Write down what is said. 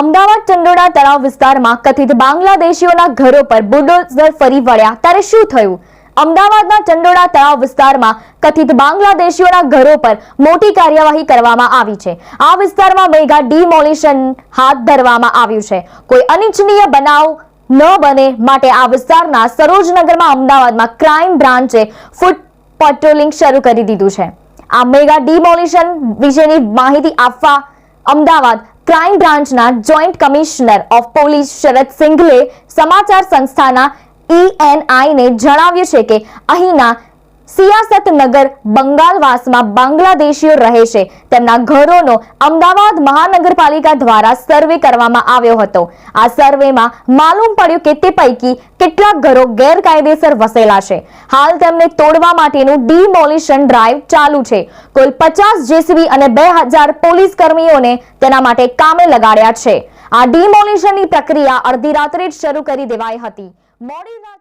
અમદાવાદ ચંડોળા તળાવ વિસ્તારમાં કથિત બાંગ્લાદેશીઓના ઘરો પર બુલડોઝર ફરી વળ્યા. ત્યારે શું થયું? અમદાવાદના ચંડોળા તળાવ વિસ્તારમાં કથિત બાંગ્લાદેશીઓના ઘરો પર મોટી કાર્યવાહી કરવામાં આવી છે. આ વિસ્તારમાં મેગા ડિમોલિશન હાથ ધરવામાં આવ્યું છે. કોઈ અનિચ્છનીય બનાવ ન બને માટે આ વિસ્તારના સરોજનગરમાં અમદાવાદમાં ક્રાઇમ બ્રાન્ચે ફૂટ પેટ્રોલિંગ શરૂ કરી દીધું છે. આ મેગા ડિમોલિશન વિશેની માહિતી આપવા અમદાવાદ ક્રાઇમ બ્રાન્ચના joint commissioner of police Sharad સિંઘલે સમાચાર સંસ્થાના ઈએનઆઈને જણાવ્યું છે કે અહીંના સિયાસત નગર બંગાળવાસમાં બાંગ્લાદેશીઓ રહે છે. તેમના ઘરોનો અમદાવાદ મહાનગરપાલિકા દ્વારા સર્વે કરવામાં આવ્યો હતો. આ સર્વેમાં માલુમ પડ્યું કે તે પૈકી કેટલાક ઘરો ગેરકાયદેસર વસેલા છે. હાલ તેમને તોડવા માટેનું ડિમોલિશન ડ્રાઈવ ચાલુ છે. કુલ પચાસ જેસીબી અને બે હજાર પોલીસ કર્મીઓને તેના માટે કામે લગાડ્યા છે. આ ડિમોલિશનની પ્રક્રિયા અડધી રાત્રે જ શરૂ કરી દેવાઈ હતી. મોડી રાત્રે